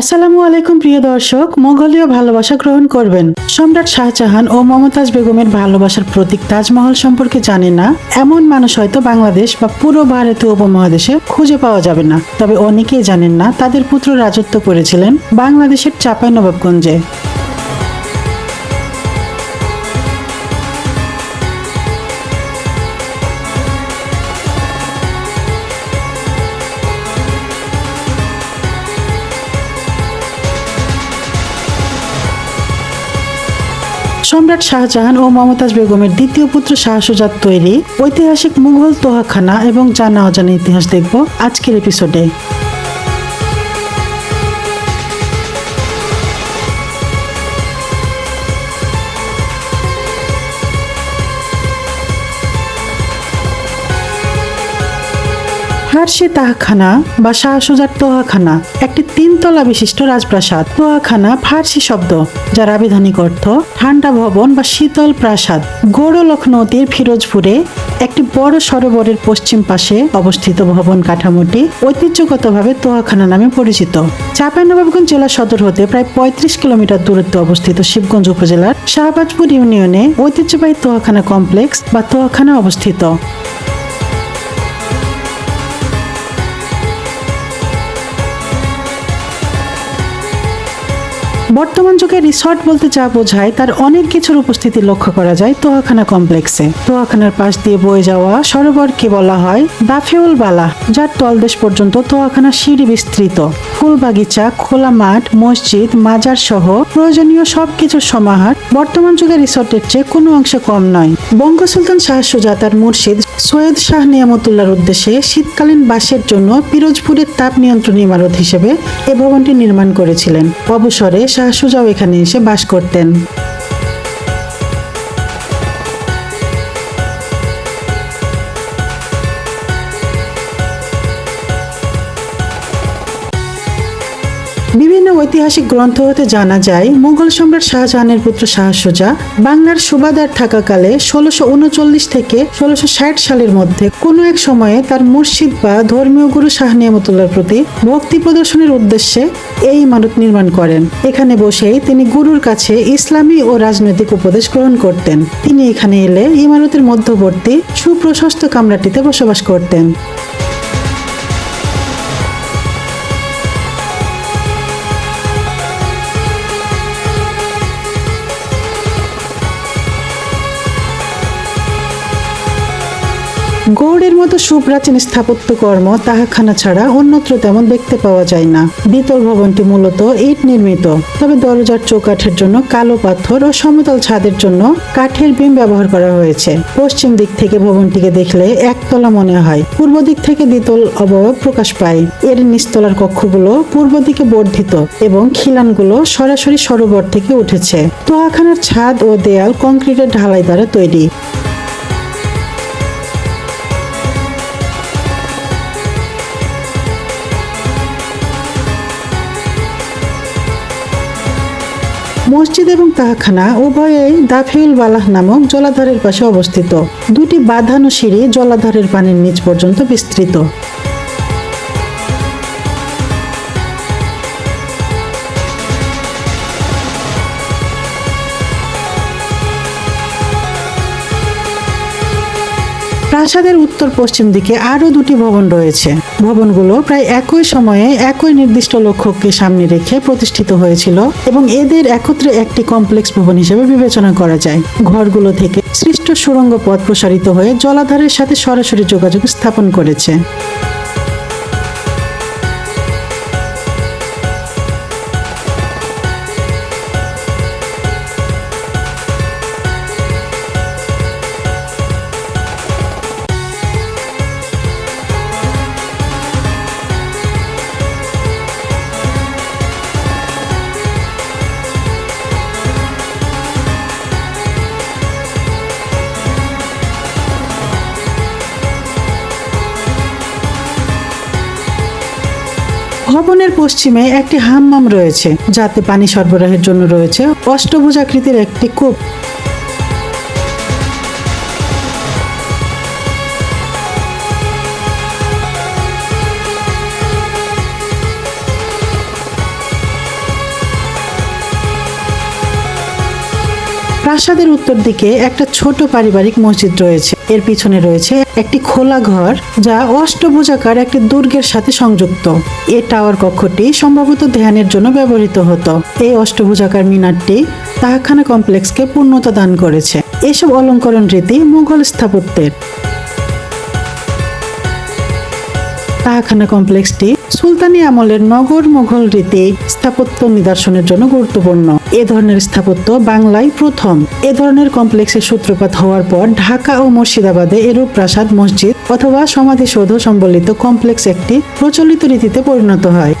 আসসালামু আলাইকুম, প্রিয় দর্শক। মোগলীয় ভালোবাসা গ্রহণ করবেন। সম্রাট শাহজাহান ও মমতাজ বেগমের ভালোবাসার প্রতীক তাজমহল সম্পর্কে জানে না। এমন মানুষ হয়তো বাংলাদেশ বা পুরো ভারতীয় উপমহাদেশে খুঁজে পাওয়া যাবে না। তবে অনেকেই জানেন না তাদের পুত্র রাজত্ব করেছিলেন বাংলাদেশের চাঁপাইনবাবগঞ্জে। সম্রাট শাহজাহান ও মমতাজ বেগমের দ্বিতীয় পুত্র শাহ সুজাত তৈরি। ঐতিহাসিক মুঘল তোহাখানা এবং জানা অজানা ইতিহাস দেখব আজকের এপিসোডে ফার্সি তাহাখানা বা শাহসুজার তোহাখানা, একটি তিনতলা বিশিষ্ট রাজপ্রাসাদ। তোহাখানা ফার্সি শব্দ, যার আবিধানিক অর্থ ঠান্ডা ভবন বা শীতল প্রাসাদ। গৌড় লখনৌতির ফিরোজপুরে একটি বড় সরোবরের পশ্চিম পাশে অবস্থিত ভবন কাঠামোটি ঐতিহ্যগতভাবে তোহাখানা নামে পরিচিত। চাঁপাইনবাবগঞ্জ জেলা সদর হতে প্রায় পঁয়ত্রিশ কিলোমিটার দূরত্বে অবস্থিত শিবগঞ্জ উপজেলার শাহবাজপুর ইউনিয়নে ঐতিহ্যবাহী তোহাখানা কমপ্লেক্স বা তোহাখানা অবস্থিত। বর্তমান যুগে রিসর্ট বলতে যা বোঝায়, তার অনেক কিছুর উপস্থিতি লক্ষ্য করা যায় তোহাখানা কমপ্লেক্সে। তোহাখানার পাশ দিয়ে বয়ে যাওয়া সরোবরকে বলা হয় দাফিউল বালা, যার তলদেশ পর্যন্ত তোয়াখানা সিঁড়ি বিস্তৃত। ফুল বাগিচা খোলা মাঠ, মসজিদ, মাজার সহ প্রয়োজনীয় সবকিছুর সমাহার বর্তমান যুগে রিসর্টের চেয়ে কোনো অংশে কম নয়। বঙ্গ সুলতান শাহ সুজা তার মুর্শিদ সৈয়দ শাহ নিয়ামতুল্লাহর উদ্দেশ্যে শীতকালীন বাসের জন্য পিরোজপুরের তাপ নিয়ন্ত্রণ ইমারত হিসেবে এ ভবনটি নির্মাণ করেছিলেন। অবসরে শাহ সুজাও এখানে এসে বাস করতেন। ঐতিহাসিক গ্রন্থ হতে জানা যায়, মুঘল সম্রাট শাহজাহানের পুত্র শাহ সুজা বাংলার সুবাদার থাকাকালে ষোলোশো উনচল্লিশ থেকে ষোলোশো ষাট সালের মধ্যে কোনো এক সময়ে তার মসজিদ বা ধর্মীয় গুরু শাহ নিয়ামতুল্লাহর প্রতি ভক্তি প্রদর্শনের উদ্দেশ্যে এই ইমারত নির্মাণ করেন। এখানে বসেই তিনি গুরুর কাছে ইসলামী ও রাজনৈতিক উপদেশ গ্রহণ করতেন। তিনি এখানে এলে ইমারতের মধ্যবর্তী সুপ্রশস্ত কামরাটিতে বসবাস করতেন। গৌড়ের মতো সুপ্রাচীন স্থাপত্যকর্ম তাহাখানা ছাড়া অন্যত্র তেমন দেখতে পাওয়া যায় না। দ্বিতল ভবনটি মূলত ইট নির্মিত। তবে দরজার চৌকাঠের জন্য কালো পাথর ও সমতল ছাদের জন্য কাঠের বিম ব্যবহার করা হয়েছে। পশ্চিম দিক থেকে ভবনটিকে দেখলে একতলা মনে হয়। পূর্ব দিক থেকে দ্বিতল অবয়ব প্রকাশ পায়। এর নিচতলার কক্ষগুলো পূর্ব দিকে বর্ধিত এবং খিলানগুলো সরাসরি সরোবর থেকে উঠেছে। তোহাখানার ছাদ ও দেয়াল কংক্রিটের ঢালাই দ্বারা তৈরি। মসজিদ এবং তাহাখানা উভয়েই দাফিউল বালাহ নামক জলাধারের পাশে অবস্থিত। দুটি বাঁধানো সিঁড়ি জলাধারের পানির নিচ পর্যন্ত বিস্তৃত। প্রাসাদের উত্তর পশ্চিম দিকে আরও দুটি ভবন রয়েছে। ভবনগুলো প্রায় একই সময়ে একই নির্দিষ্ট লক্ষ্যকে সামনে রেখে প্রতিষ্ঠিত হয়েছিল এবং এদের একত্রে একটি কমপ্লেক্স ভবন হিসেবে বিবেচনা করা যায়। ঘরগুলো থেকে সৃষ্ট সুড়ঙ্গ পথ প্রসারিত হয়ে জলাধারের সাথে সরাসরি যোগাযোগ স্থাপন করেছে। ভবনের পশ্চিমে একটি হাম্মাম রয়েছে, যাতে পানি সরবরাহের জন্য রয়েছে অষ্টভুজাকৃতির একটি কূপ। প্রাসাদের উত্তর দিকে একটা ছোট পারিবারিক মসজিদ রয়েছে এর পিছনে রয়েছে একটি খোলা ঘর যা অষ্টভুজাকার একটি দুর্গের সাথে সংযুক্ত। এ টাওয়ার কক্ষটি সম্ভবত ধ্যানের জন্য ব্যবহৃত হতো। এই অষ্টভুজাকার মিনারটি তাহাখানা কমপ্লেক্সকে পূর্ণতা দান করেছে। এসব অলঙ্করণ রীতি মুঘল স্থাপত্যের। তাহাখানা কমপ্লেক্সটি সুলতানি আমলের নগর মুঘল রীতি স্থাপত্য নিদর্শনের জন্য গুরুত্বপূর্ণ। এ ধরনের স্থাপত্য বাংলায় প্রথম। এ ধরনের কমপ্লেক্সের সূত্রপাত হওয়ার পর ঢাকা ও মুর্শিদাবাদে এরূপ প্রাসাদ, মসজিদ অথবা সমাধিসৌধ সম্বলিত কমপ্লেক্স একটি প্রচলিত রীতিতে পরিণত হয়।